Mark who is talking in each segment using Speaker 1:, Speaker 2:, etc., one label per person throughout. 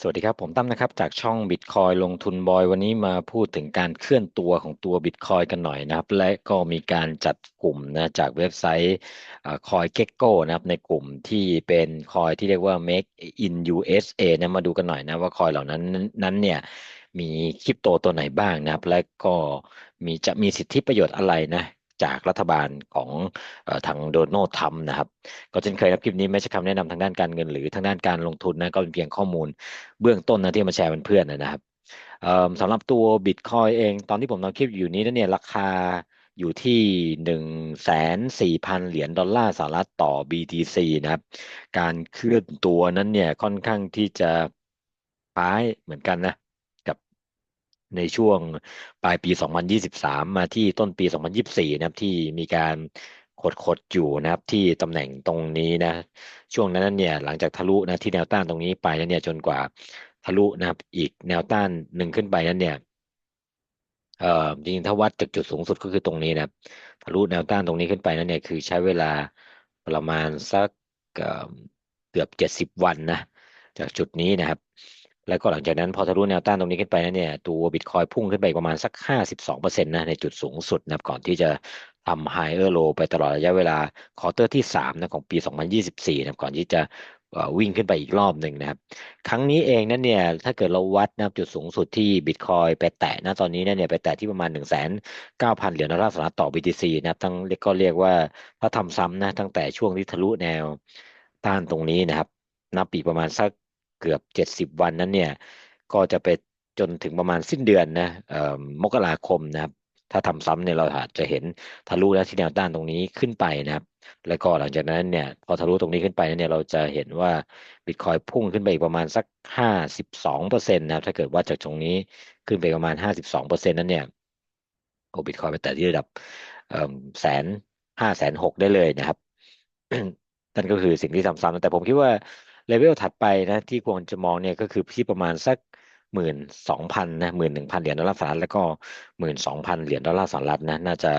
Speaker 1: สวัสดีครับ ผมตั้มนะครับ จากช่อง Bitcoin ลงทุนบอย วันนี้มาพูดถึงการเคลื่อนตัวของตัว Bitcoin กันหน่อยนะครับ และก็มีการจัดกลุ่มนะจากเว็บไซต์คอยเก็กโก้นะครับ ในกลุ่มที่เป็นคอยที่เรียกว่า Make in USA นะมาดูกันหน่อยนะว่าคอยเหล่านั้นนั้นเนี่ยมีคริปโตตัวไหนบ้างนะครับ และก็มีจะมีสิทธิประโยชน์อะไรนะ จากรัฐบาลของทางโดนัลด์ทรัมป์นะครับ ก็เช่นเคยครับคลิปนี้ไม่ใช่คำแนะนำทางด้านการเงินหรือทางด้านการลงทุนนะก็เป็นเพียงข้อมูลเบื้องต้นนะที่มาแชร์เพื่อนๆนะครับสำหรับตัวบิตคอยเองตอนที่ผมทำคลิปอยู่นี้เนี่ยราคาอยู่ที่หนึ่งแสนสี่พันเหรียญดอลลาร์สหรัฐต่อ BTC นะครับ การเคลื่อนตัวนั้นเนี่ยค่อนข้างที่จะคล้ายเหมือนกันนะ ในช่วงปลายปี 2023 มาที่ต้นปี 2024 นะครับที่มีการขดขดอยู่นะครับที่ตำแหน่งตรงนี้นะ ช่วงนั้นเนี่ยหลังจากทะลุนะที่แนวต้านตรงนี้ไปนั้นเนี่ยจนกว่าทะลุนะครับอีกแนวต้านหนึ่งขึ้นไปนั้นเนี่ยเอ่อจริงๆถ้าวัดจากจุดสูงสุดก็คือตรงนี้นะครับทะลุแนวต้านตรงนี้ขึ้นไปนั้นเนี่ยคือใช้เวลาประมาณสักเกือบเจ็ดสิบวันนะจากจุดนี้นะครับ แล้วก็หลังจากนั้นพอทะลุแนวต้านตรงนี้ขึ้นไปนั้นเนี่ยตัวบิตคอยพุ่งขึ้นไปประมาณสักห้าสิบสองเปอร์เซ็นต์นะในจุดสูงสุดนะก่อนที่จะทำไฮเออร์โลไปตลอดระยะเวลาคอร์เตอร์ที่สามนะของปีสองพันยี่สิบสี่นะก่อนที่จะวิ่งขึ้นไปอีกรอบหนึ่งนะครับ ครั้งนี้เองนั่นเนี่ยถ้าเกิดเราวัดนะจุดสูงสุดที่บิตคอยไปแตะนะตอนนี้เนี่ยไปแตะที่ประมาณหนึ่งแสนเก้าพันเหรียญดอลลาร์สหรัฐต่อ BTC นะครับทั้งก็เรียกว่าถ้าทำซ้ำนะตั้งแต่ช่วงที่ทะลุแนวต้านตรงนี้นะครับนับปีประมาณสัก เกือบเจ็ดสิบวันนั้นเนี่ยก็จะไปจนถึงประมาณสิ้นเดือนนะมกราคมนะครับถ้าทำซ้ำเนี่ยเราอาจจะเห็นทะลุแล้วที่แนวต้านตรงนี้ขึ้นไปนะครับ แล้วก็หลังจากนั้นเนี่ยพอทะลุตรงนี้ขึ้นไปเนี่ยเราจะเห็นว่าบิตคอยพุ่งขึ้นไปอีกประมาณสักห้าสิบสองเปอร์เซ็นต์นะครับถ้าเกิดว่าจากตรงนี้ขึ้นไปประมาณห้าสิบสองเปอร์เซ็นต์นั้นเนี่ยโอบิตคอยไปแต่ที่ระดับแสนห้าแสนหกได้เลยนะครับนั่นก็คือสิ่งที่ซ้ำๆแต่ผมคิดว่า เลเวลถัดไปนะที่ควรจะมองเนี่ยก็คือที่ประมาณสักหมื่นสองพันนะหมื่นหนึ่งพันเหรียญดอลลาร์สหรัฐแล้วก็หมื่นสองพันเหรียญดอลลาร์สหรัฐนะน่าจะ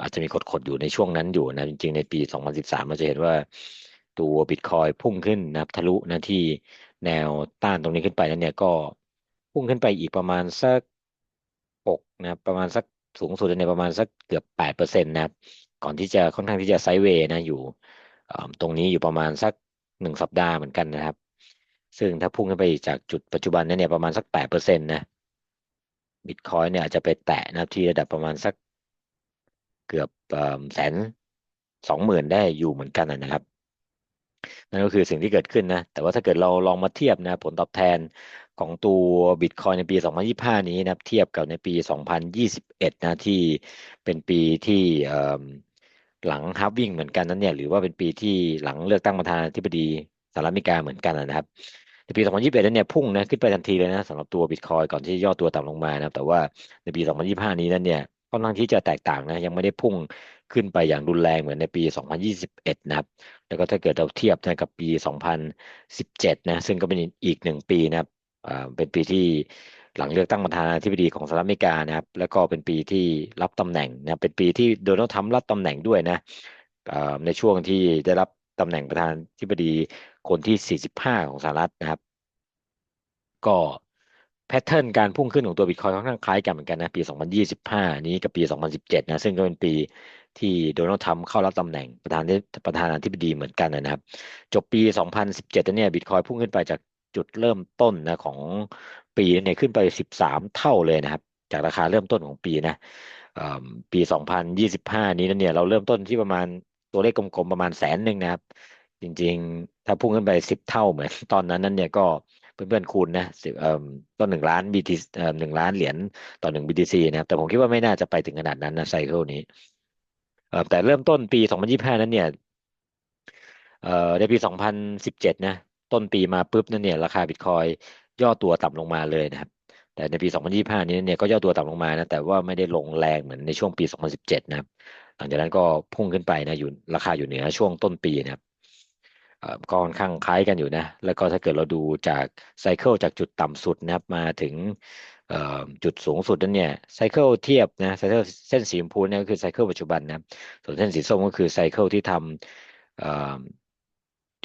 Speaker 1: อาจจะมีกดๆอยู่ในช่วงนั้นอยู่นะจริงๆในปี 2013เราจะเห็นว่าตัวบิตคอยพุ่งขึ้นนะทะลุนะที่แนวต้านตรงนี้ขึ้นไปนั้นเนี่ยก็พุ่งขึ้นไปอีกประมาณสักหกนะประมาณสักสูงสุดในประมาณสักเกือบแปดเปอร์เซ็นต์นะครับก่อนที่จะค่อนข้างที่จะไซด์เวย์นะอยู่ตรงนี้อยู่ประมาณสัก หนึ่งสัปดาห์เหมือนกันนะครับ ซึ่งถ้าพุ่งขึ้นไปจากจุดปัจจุบันนั้นเนี่ยประมาณสักแปดเปอร์เซ็นต์นะบิตคอยเนี่ยอาจจะไปแตะนะที่ระดับประมาณสักเกือบแสนสองหมื่นได้อยู่เหมือนกันนะครับ นั่นก็คือสิ่งที่เกิดขึ้นนะ แต่ว่าถ้าเกิดเราลองมาเทียบนะผลตอบแทนของตัวบิตคอยในปี 2025 นี้นะเทียบกับในปี 2021 นะที่เป็นปีที่ หลังฮาร์วิ่งเหมือนกันนั้นเนี่ย หรือว่าเป็นปีที่หลังเลือกตั้งประธานาธิบดีสหรัฐอเมริกาเหมือนกันนะครับในปี 2021 นั้นเนี่ยพุ่งนะขึ้นไปทันทีเลยนะสำหรับตัวบิตคอยก่อนที่ย่อตัวต่ำลงมานะครับแต่ว่าในปี 2025 นี้นั้นเนี่ยค่อนข้างที่จะแตกต่างนะยังไม่ได้พุ่งขึ้นไปอย่างรุนแรงเหมือนในปี 2021 นะครับ แล้วก็ถ้าเกิดเราเทียบนะกับปี 2017 นะซึ่งก็เป็นอีกหนึ่งปีนะครับเป็นปีที่ หลังเลือกตั้งประธานาธิบดีของสหรัฐอเมริกานะครับ แล้วก็เป็นปีที่รับตำแหน่งนะเป็นปีที่โดนัลด์ทรัมป์รับตำแหน่งด้วยนะในช่วงที่ได้รับตำแหน่งประธานาธิบดีคนที่ 45 ของสหรัฐนะครับ ก็แพทเทิร์นการพุ่งขึ้นของตัวบิตคอยค่อนข้างคล้ายกันเหมือนกันนะปี 2025 นี้กับปี 2017 นะซึ่งก็เป็นปีที่โดนัลด์ทรัมป์เข้ารับตำแหน่งประธานประธานาธิบดีเหมือนกันนะครับ จบปี 2017เนี่ยบิตคอยพุ่งขึ้นไปจาก จุดเริ่มต้นนะของปีเนี่ยขึ้นไป 13 เท่าเลยนะครับ จากราคาเริ่มต้นของปีนะปี 2025 นี้นั่นเนี่ยเราเริ่มต้นที่ประมาณตัวเลขกลมๆประมาณแสนหนึ่งนะครับ จริงๆ ถ้าพุ่งขึ้นไป 10 เท่าเหมือนตอนนั้นนั้นเนี่ยก็เพื่อนๆคูณนะเอ่อก็หนึ่งล้านบีทีเอ่อหนึ่งล้านเหรียญต่อหนึ่ง BTC นะครับ แต่ผมคิดว่าไม่น่าจะไปถึงขนาดนั้นนะไซเคิลนี้แต่เริ่มต้นปี 2025 นั้นเนี่ยเอ่อในปี 2017 นะ ต้นปีมาปุ๊บนั่นเนี่ยราคาบิตคอยย่อตัวต่ำลงมาเลยนะครับ แต่ในปี 2025 นี้เนี่ยก็ย่อตัวต่ำลงมานะแต่ว่าไม่ได้ลงแรงเหมือนในช่วงปี 2017 นะครับ หลังจากนั้นก็พุ่งขึ้นไปนะอยู่ราคาอยู่เหนือช่วงต้นปีนะครับก็ค่อนข้างคล้ายกันอยู่นะ แล้วก็ถ้าเกิดเราดูจากไซเคิลจากจุดต่ำสุดนะครับมาถึงจุดสูงสุดนั้นเนี่ยไซเคิลเทียบนะไซเคิลเส้นสีชมพูเนี่ยก็คือไซเคิลปัจจุบันนะส่วนเส้นสีส้มก็คือไซเคิลที่ทำ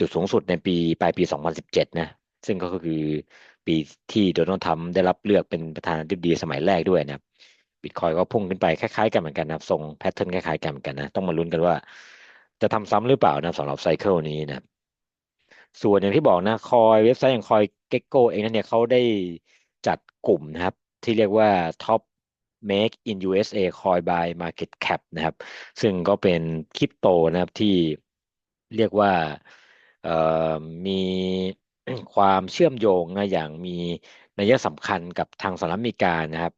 Speaker 1: จุดสูงสุดในปีปลายปี 2017 นะ ซึ่งก็คือปีที่โดนัลด์ทรัมป์ได้รับเลือกเป็นประธานาธิบดีสมัยแรกด้วยนะครับบิตคอยก็พุ่งขึ้นไปคล้ายๆกันเหมือนกันนะครับทรงแพทเทิร์นคล้ายๆกันเหมือนกันนะ ต้องมาลุ้นกันว่า จะทำซ้ำหรือเปล่านะสำหรับไซเคิลนี้นะส่วนอย่างที่บอกนะคอยเว็บไซต์อย่างคอยเก็กโกเองนั้นเนี่ยเขาได้จัดกลุ่มนะครับ ที่เรียกว่า Top Make in USA Coin by Market Cap นะครับ ซึ่งก็เป็นคริปโตนะครับที่เรียกว่า มีความเชื่อมโยงนะอย่างมีนัยสำคัญกับทางสหรัฐอเมริกานะครับ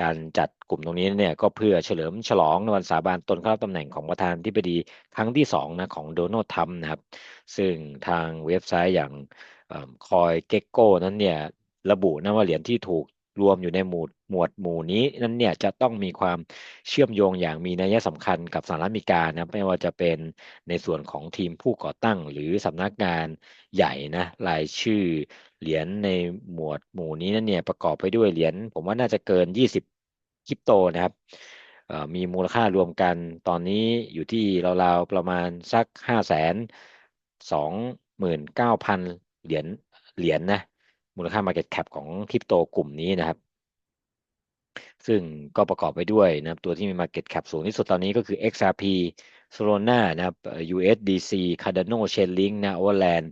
Speaker 1: การจัดกลุ่มตรงนี้เนี่ยก็เพื่อเฉลิมฉลองในวันสาบานตนเข้ารับตำแหน่งของประธานาธิบดีครั้งที่สองนะของโดนัลด์ทรัมป์นะครับ ซึ่งทางเว็บไซต์อย่างคอยเก็กโก้นั้นเนี่ยระบุนะว่าเหรียญที่ถูก รวมอยู่ในหมวดหมวดหมู่นี้นั้นเนี่ยจะต้องมีความเชื่อมโยงอย่างมีนัยสำคัญกับสหรัฐอเมริกานะไม่ว่าจะเป็นในส่วนของทีมผู้ก่อตั้ง หรือสำนักงานใหญ่นะรายชื่อเหรียญในหมวดหมู่นี้นั่นเนี่ยประกอบไปด้วยเหรียญผมว่าน่าจะเกิน 20 คริปโตนะครับมีมูลค่ารวมกันตอนนี้อยู่ที่ราวๆประมาณสักห้าแสนสองหมื่นเก้าพันเหรียญเหรียญนะ มูลค่า Market Cap ของคริปโตกลุ่มนี้นะครับ ซึ่งก็ประกอบไปด้วยนะครับตัวที่มี Market Cap สูงที่สุดตอนนี้ก็คือ XRP Solana นะครับ USDC Cardano Chainlink นะ Overland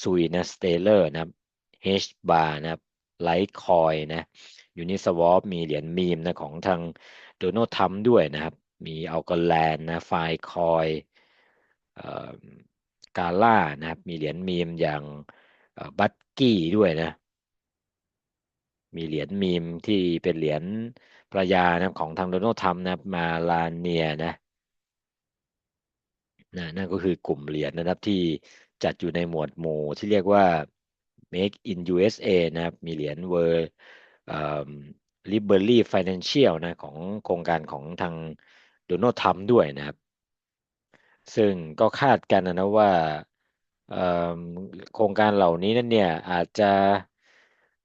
Speaker 1: Sui นะ Stellar นะครับ H bar นะครับ Litecoin นะยูนิสวอปมีเหรียญมีมนะของทางโดนัลด์ทัมด้วยนะครับ มีอัลกอแลนนะไฟคอยกาล่านะครับ มีเหรียญมีมอย่างบัตกี้ด้วยนะ มีเหรียญมีมที่เป็นเหรียญประยานะของทางโดนัลด์ทัมนะมาลาเนียนะนะนั่นก็คือกลุ่มเหรียญนะครับที่จัดอยู่ในหมวดหมู่ที่เรียกว่า Make in USA นะครับมีเหรียญเวอร์ลิเบอรี่ไฟแนนเชียลนะของโครงการของทางโดนัลด์ทรัมป์ด้วยนะครับ ซึ่งก็คาดกันนะว่าโครงการเหล่านี้นั่นเนี่ยอาจจะ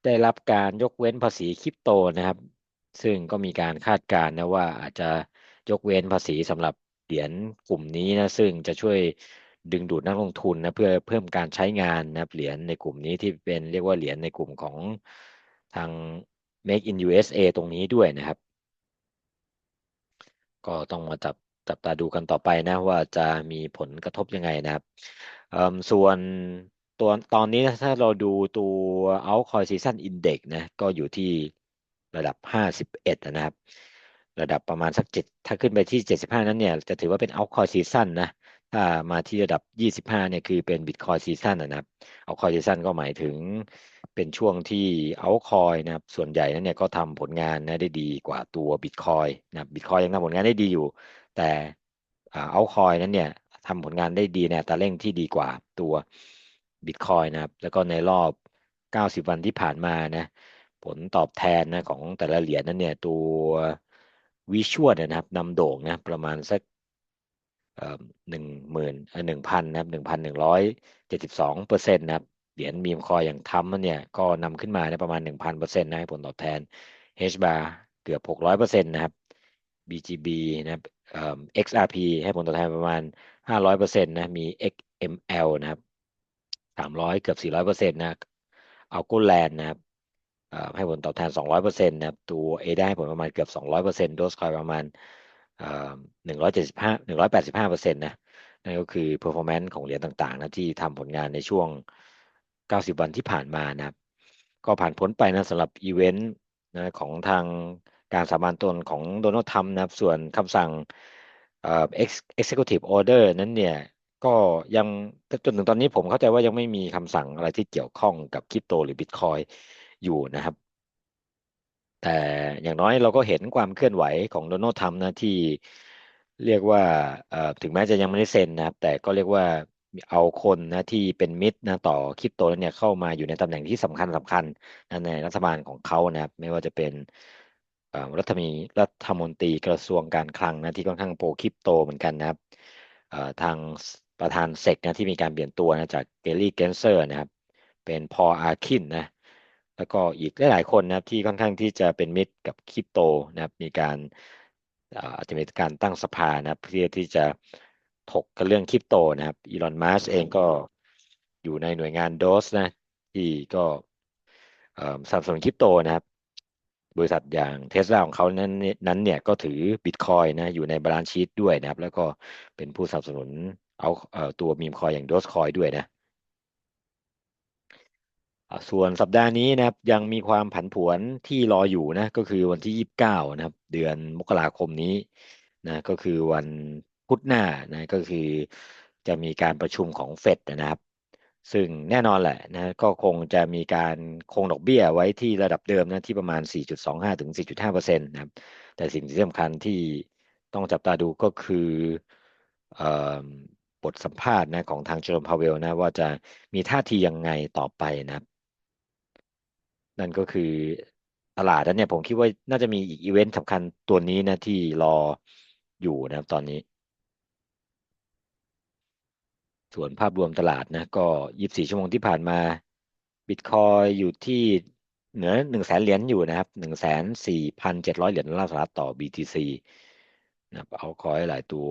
Speaker 1: ได้รับการยกเว้นภาษีคริปโตนะครับ ซึ่งก็มีการคาดการณ์นะว่าอาจจะยกเว้นภาษีสำหรับเหรียญกลุ่มนี้นะซึ่งจะช่วยดึงดูดนักลงทุนนะเพื่อเพิ่มการใช้งานนะเหรียญในกลุ่มนี้ที่เป็นเรียกว่าเหรียญในกลุ่มของทาง Make in USA ตรงนี้ด้วยนะครับ ก็ต้องมาจับจับตาดูกันต่อไปนะว่าจะมีผลกระทบยังไงนะครับส่วน ตัวตอนนี้ถ้าเราดูตัว Altcoin Season Index นะก็อยู่ที่ระดับ 51 นะครับ ระดับประมาณสัก7ถ้าขึ้นไปที่ 75 นั้นเนี่ย จะถือว่าเป็น Altcoin Season นะ ถ้ามาที่ระดับ 25 เนี่ยคือเป็น Bitcoin Season นะครับ Altcoin Season ก็หมายถึงเป็นช่วงที่เอาคอยนะครับ ส่วนใหญ่นั้นเนี่ยก็ทำผลงานนะได้ดีกว่าตัวบิตคอยนะบิตคอยยังทำผลงานได้ดีอยู่ แต่เอาคอยนั้นเนี่ยทำผลงานได้ดีในตาเร่งที่ดีกว่าตัว บิตคอยนะครับ แล้วก็ในรอบ 90 วันที่ผ่านมานะ ผลตอบแทนนะของแต่ละเหรียญนั้นเนี่ย ตัววิชวลนะครับนำโด่งนะประมาณสักหนึ่งหมื่นหนึ่งพันนะครับหนึ่งพันหนึ่งร้อยเจ็ดสิบสองเปอร์เซ็นต์นะครับเหรียญมีมคอยอย่างทำเนี่ย ก็นำขึ้นมาในประมาณ1,000%นเปอร์เซ็นต์นะผลตอบแทน H bar เกือบ600%นต์นะครับ BGB นะครับ XRP ให้ผลตอบแทนประมาณ500%นะมี XML นะครับ 300เกือบ400%นต์นะเอากุแลนด์นะครับให้ผลตอบแทน 200%นะครับ ตัว A ได้ผลประมาณเกือบ 200%โดสคอยประมาณ175 185%นะ นั่นก็คือ performance ของเหรียญต่าง ๆ นะ ที่ทำผลงานในช่วง 90 วันที่ผ่านมานะครับ ก็ผ่านพ้นไปนะสำหรับอีเวนต์นะของทางการสาบานตนของโดนัลด์ทรัมป์นะครับ ส่วนคำสั่งเอ่อ executive order นั้นเนี่ย ก็ยังจนถึงตอนนี้ผมเข้าใจว่ายังไม่มีคำสั่งอะไรที่เกี่ยวข้องกับคริปโตหรือบิตคอยอยู่นะครับ แต่อย่างน้อยเราก็เห็นความเคลื่อนไหวของโดนัลด์ทรัมป์นะที่เรียกว่าถึงแม้จะยังไม่ได้เซ็นนะครับ แต่ก็เรียกว่าเอาคนนะที่เป็นมิตรนะต่อคริปโตเนี่ยเข้ามาอยู่ในตำแหน่งที่สำคัญสำคัญนะในรัฐบาลของเขานะครับ ไม่ว่าจะเป็นรัฐมีรัฐมนตรีกระทรวงการคลังนะที่ค่อนข้างโปรคริปโตเหมือนกันนะครับทาง ประธานเซกนะที่มีการเปลี่ยนตัวนะจากเกลลี่เกนเซอร์นะครับ เป็นพออาคินนะแล้วก็อีกหลายๆคนนะครับที่ค่อนข้างที่จะเป็นมิตรกับคริปโตนะครับ มีการอาจจะมีการตั้งสภานะเพื่อที่จะถกกันเรื่องคริปโตนะครับอีลอนมัสเองก็อยู่ในหน่วยงานโดสนะที่ก็สนับสนุนคริปโตนะครับ บริษัทอย่างเทสลาของเขานั้นนั้นเนี่ยก็ถือบิตคอยนะอยู่ในบาลานซ์ชีตด้วยนะครับ แล้วก็เป็นผู้สนับสนุน เอาเอตัวมีมคอยอย่างโดสคอยด้วยนะส่วนสัปดาห์นี้นะครับยังมีความผันผวนที่รออยู่นะก็คือวันที่ยี่สิบเก้านะครับ เดือนมกราคมนี้นะก็คือวันพุธหน้านะก็คือจะมีการประชุมของเฟดนะครับ ซึ่งแน่นอนแหละนะก็คงจะมีการคงดอกเบี้ยไว้ที่ระดับเดิมนะที่ประมาณ 4.25 ถึง 4.5เปอร์เซ็นต์นะครับ แต่สิ่งที่สำคัญที่ต้องจับตาดูก็คือ บทสัมภาษณ์นะของทางเจอร์มพาเวลนะว่าจะมีท่าทียังไงต่อไปนะนั่นก็คือตลาดนั้นเนี่ยผมคิดว่าน่าจะมีอีกอีเวนต์สำคัญตัวนี้นะที่รออยู่นะครับตอนนี้ ส่วนภาพรวมตลาดนะก็ 24 ชั่วโมงที่ผ่านมาบิตคอยอยู่ที่เหนือหนึ่งแสนเหรียญอยู่นะครับหนึ่งแสนสี่พันเจ็ดร้อยเหรียญดอลลาร์สหรัฐต่อ BTC นะเอาคอยหลายตัว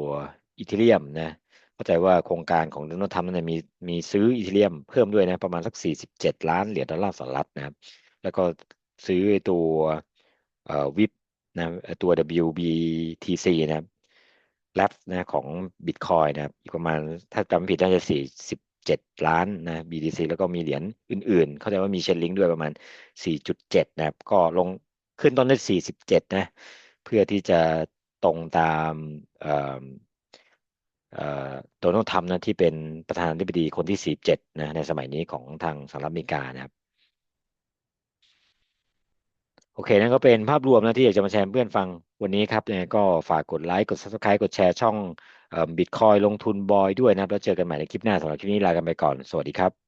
Speaker 1: อีเทเรียมนะ เข้าใจว่าโครงการของโดนัลด์ทรัมป์นั้นมีมีซื้ออีเทเรียมเพิ่มด้วยนะประมาณสักสี่สิบเจ็ดล้านเหรียญดอลลาร์สหรัฐนะครับ แล้วก็ซื้อตัวเอ่อวิปนะตัว WBTC นะครับแลบนะของ Bitcoin นะครับอีกประมาณถ้าจำผิดน่าจะสี่สิบเจ็ดล้านนะ BTC แล้วก็มีเหรียญอื่นๆ เข้าใจว่ามีเชนลิงด้วยประมาณสี่จุดเจ็ดนะครับ ก็ลงขึ้นต้นด้วยสี่สิบเจ็ดนะ เพื่อที่จะตรงตามเอ่อ โดนัลด์ทรัมป์นะที่เป็นประธานาธิบดีคนที่สี่เจ็ดนะในสมัยนี้ของทางสหรัฐอเมริกานะครับ โอเค นั่นก็เป็นภาพรวมนะที่อยากจะมาแชร์เพื่อนฟังวันนี้ครับยังไงก็ฝากกดไลค์กด subscribe กดแชร์ช่องบิตคอยลงทุนบอยด้วยนะครับ แล้วเจอกันใหม่ในคลิปหน้าสำหรับคลิปนี้ลากันไปก่อน สวัสดีครับ